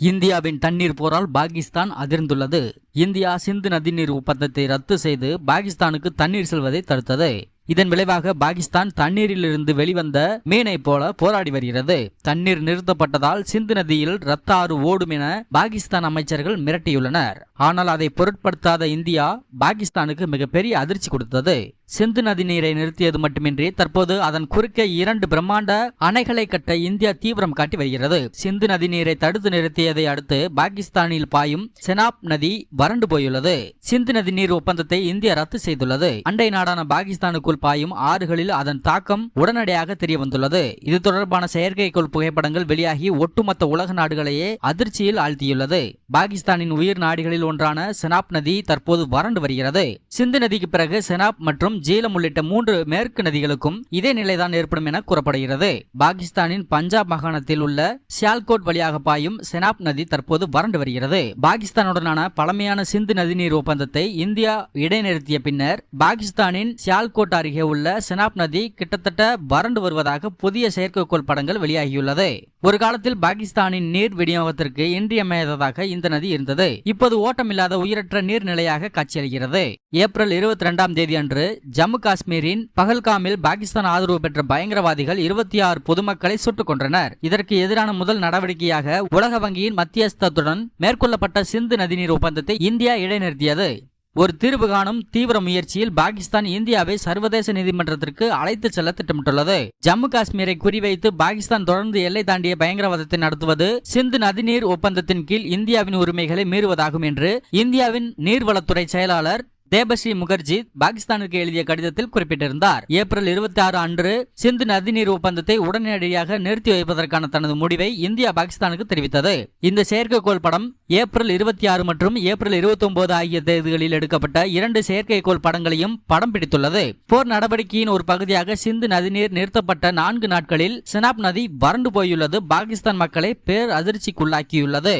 இந்தியாவின் தண்ணீர் போரால் பாகிஸ்தான் அதிர்ந்துள்ளது. இந்தியா சிந்து நதிநீர் ஒப்பந்தத்தை ரத்து செய்து பாகிஸ்தானுக்கு தண்ணீர் செல்வதை தடுத்தது. இதன் விளைவாக பாகிஸ்தான் தண்ணீரிலிருந்து வெளிவந்த மீனை போல போராடி வருகிறது. தண்ணீர் நிறுத்தப்பட்டதால் சிந்து நதியில் ரத்த ஆறு ஓடும் என பாகிஸ்தான் அமைச்சர்கள் மிரட்டியுள்ளனர். ஆனால் அதை பொருட்படுத்தாத இந்தியா பாகிஸ்தானுக்கு மிகப்பெரிய அதிர்ச்சி கொடுத்தது. சிந்து நதி நீரை நிறுத்தியது மட்டுமின்றி தற்போது அதன் குறுக்கே இரண்டு பிரம்மாண்ட அணைகளை கட்ட இந்தியா தீவிரம் காட்டி வருகிறது. சிந்து நதி நீரை தடுத்து நிறுத்தியதை அடுத்து பாகிஸ்தானில் பாயும் செனாப் நதி வறண்டு போயுள்ளது. சிந்து நதி நீர் ஒப்பந்தத்தை இந்தியா ரத்து செய்துள்ளது. அண்டை நாடான பாகிஸ்தானுக்குள் பாயும் ஆறுகளில் அதன் தாக்கம் உடனடியாக தெரிய வந்துள்ளது இது தொடர்பான செயற்கைக்கோள் புகைப்படங்கள் வெளியாகி ஒட்டுமொத்த உலக நாடுகளையே அதிர்ச்சியில் ஆழ்த்தியுள்ளது. பாகிஸ்தானின் உயிர் நாடுகளில் ஒன்றான செனாப் நதி தற்போது வறண்டு வருகிறது. சிந்து நதிக்கு பிறகு செனாப் மற்றும் ஜீலம் உள்ளிட்ட மூன்று மேற்கு நதிகளுக்கும் இதே நிலைதான் ஏற்படும் என கூறப்படுகிறது. பாகிஸ்தானின் பஞ்சாப் மாகாணத்தில் உள்ள சியால்கோட் வழியாக பாயும் செனாப் நதி தற்போது வறண்டு வருகிறது. பாகிஸ்தானுடனான பழமையான சிந்து நதிநீர் ஒப்பந்தத்தை இந்தியா இடைநிறுத்திய பின்னர் பாகிஸ்தானின் சியால்கோட் அருகே உள்ள செனாப் நதி கிட்டத்தட்ட வறண்டு வருவதாக புதிய செயற்கைக்கோள் படங்கள் வெளியாகியுள்ளது. ஒரு காலத்தில் பாகிஸ்தானின் நீர் விநியோகத்திற்கு இன்றியமையாததாக இந்த நதி இருந்தது. இப்போது ஓட்டமில்லாத உயிரற்ற நீர்நிலையாக காட்சியளிக்கிறது. ஏப்ரல் இருபத்தி இரண்டாம் தேதி அன்று ஜம்மு காஷ்மீரின் பகல்காமில் பாகிஸ்தான் ஆதரவு பெற்ற பயங்கரவாதிகள் இருபத்தி ஆறு பொதுமக்களை சுட்டுக் கொன்றனர். இதற்கு எதிரான முதல் நடவடிக்கையாக உலக வங்கியின் மத்தியஸ்தத்துடன் மேற்கொள்ளப்பட்ட சிந்து நதிநீர் ஒப்பந்தத்தை இந்தியா இடைநிறுத்தியது. ஒரு தீர்வு காணும் தீவிர முயற்சியில் பாகிஸ்தான் இந்தியாவை சர்வதேச நீதிமன்றத்திற்கு அழைத்து செல்ல திட்டமிட்டுள்ளது. ஜம்மு காஷ்மீரை குறிவைத்து பாகிஸ்தான் தொடர்ந்து எல்லை தாண்டிய பயங்கரவாதத்தை நடத்துவது சிந்து நதிநீர் ஒப்பந்தத்தின் கீழ் இந்தியாவின் உரிமைகளை மீறுவதாகும் என்று இந்தியாவின் நீர்வளத்துறை செயலாளர் தேபஸ்ரீ முகர்ஜி பாகிஸ்தானுக்கு எழுதிய கடிதத்தில் குறிப்பிட்டிருந்தார். ஏப்ரல் இருபத்தி ஆறு அன்று சிந்து நதிநீர் ஒப்பந்தத்தை உடனடியாக நிறுத்தி வைப்பதற்கான தனது முடிவை இந்தியா பாகிஸ்தானுக்கு தெரிவித்தது. இந்த செயற்கைக்கோள் படம் ஏப்ரல் இருபத்தி ஆறு மற்றும் ஏப்ரல் இருபத்தி ஒன்பது ஆகிய தேதிகளில் எடுக்கப்பட்ட இரண்டு செயற்கைக்கோள் படங்களையும் படம் பிடித்துள்ளது. போர் நடவடிக்கையின் ஒரு பகுதியாக சிந்து நதிநீர் நிறுத்தப்பட்ட நான்கு நாட்களில் செனாப் நதி வறண்டு போயுள்ளது. பாகிஸ்தான் மக்களை பேர் அதிர்ச்சிக்குள்ளாக்கியுள்ளது